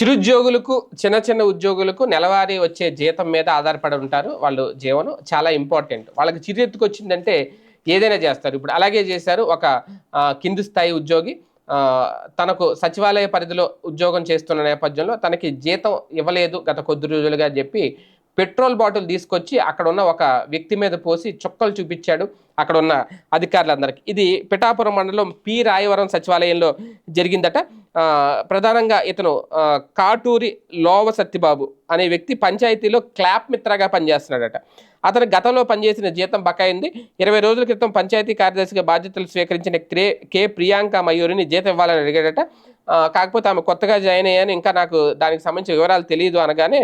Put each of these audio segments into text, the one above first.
చిరుద్యోగులకు చిన్న చిన్న ఉద్యోగులకు నెలవారీ వచ్చే జీతం మీద ఆధారపడి ఉంటారు. వాళ్ళు జీవనం చాలా ఇంపార్టెంట్. వాళ్ళకి చిరెత్తుకు వచ్చిందంటే ఏదైనా చేస్తారు. ఇప్పుడు అలాగే చేశారు ఒక కింది స్థాయి ఉద్యోగి. తనకు సచివాలయ పరిధిలో ఉద్యోగం చేస్తున్న నేపథ్యంలో తనకి జీతం ఇవ్వలేదు గత కొద్ది రోజులుగా చెప్పి పెట్రోల్ బాటిల్ తీసుకొచ్చి అక్కడ ఉన్న ఒక వ్యక్తి మీద పోసి చుక్కలు చూపించాడు అక్కడ ఉన్న అధికారులందరికీ. ఇది పిఠాపురం మండలం పి. రాయవరం సచివాలయంలో జరిగిందట. ప్రధానంగా ఇతను కాటూరి లోవ సత్యబాబు అనే వ్యక్తి పంచాయతీలో క్లాప్ మిత్రగా పనిచేస్తున్నాడట. అతను గతంలో పనిచేసిన జీతం బకాయింది. ఇరవై రోజుల క్రితం పంచాయతీ కార్యదర్శిగా బాధ్యతలు స్వీకరించిన క్రే కే ప్రియాంక మయూరిని జీతం ఇవ్వాలని అడిగాడట. కాకపోతే ఆమె కొత్తగా జాయిన్ అయ్యాను. ఇంకా నాకు దానికి సంబంధించిన వివరాలు తెలియదు అనగానే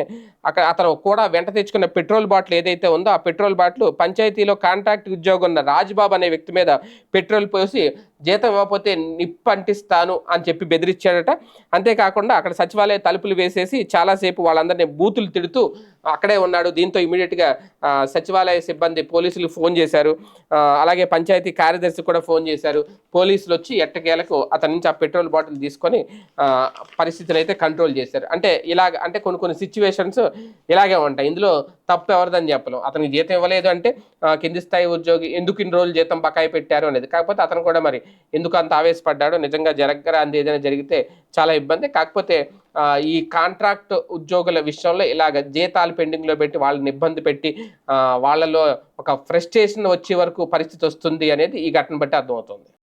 అక్కడ అతను కూడా వెంట తెచ్చుకున్న పెట్రోల్ బాటిల్ ఏదైతే ఉందో ఆ పెట్రోల్ బాటిల్ పంచాయతీలో కాంట్రాక్ట్ ఉద్యోగం ఉన్న రాజ్బాబు అనే వ్యక్తి మీద పెట్రోల్ పోసి జీతం ఇవ్వకపోతే నిప్పు అంటిస్తాను అని చెప్పి బెదిరించాడట. అంతేకాకుండా అక్కడ సచివాలయ తలుపులు వేసేసి చాలాసేపు వాళ్ళందరినీ బూతులు తిడుతూ అక్కడే ఉన్నాడు. దీంతో ఇమీడియట్గా సచివాలయ సిబ్బంది పోలీసులు ఫోన్ చేశారు. అలాగే పంచాయతీ కార్యదర్శి కూడా ఫోన్ చేశారు. పోలీసులు వచ్చి ఎట్టకేలకు అతని నుంచి ఆ పెట్రోల్ బాటిల్ తీసుకొని ఆ, పరిస్థితులు అయితే కంట్రోల్ చేశారు. అంటే ఇలాగ అంటే కొన్ని కొన్ని సిచ్యువేషన్స్ ఇలాగే ఉంటాయి. ఇందులో తప్పు ఎవరిదని చెప్పలేం. అతనికి జీతం ఇవ్వలేదు అంటే కింది స్థాయి ఉద్యోగి ఎందుకు ఇన్ని రోజులు జీతం బకాయి పెట్టారు అనేది. కాకపోతే అతను కూడా మరి ఎందుకు అంత ఆవేశపడ్డాడో నిజంగా జరగరా అంది ఏదైనా జరిగితే చాలా ఇబ్బంది. కాకపోతే ఈ కాంట్రాక్ట్ ఉద్యోగుల విషయంలో ఇలాగ జీతాలు పెండింగ్లో పెట్టి వాళ్ళని ఇబ్బంది పెట్టి వాళ్ళలో ఒక ఫ్రస్ట్రేషన్ వచ్చే వరకు పరిస్థితి వస్తుంది అనేది ఈ ఘటన బట్టి అర్థమవుతుంది.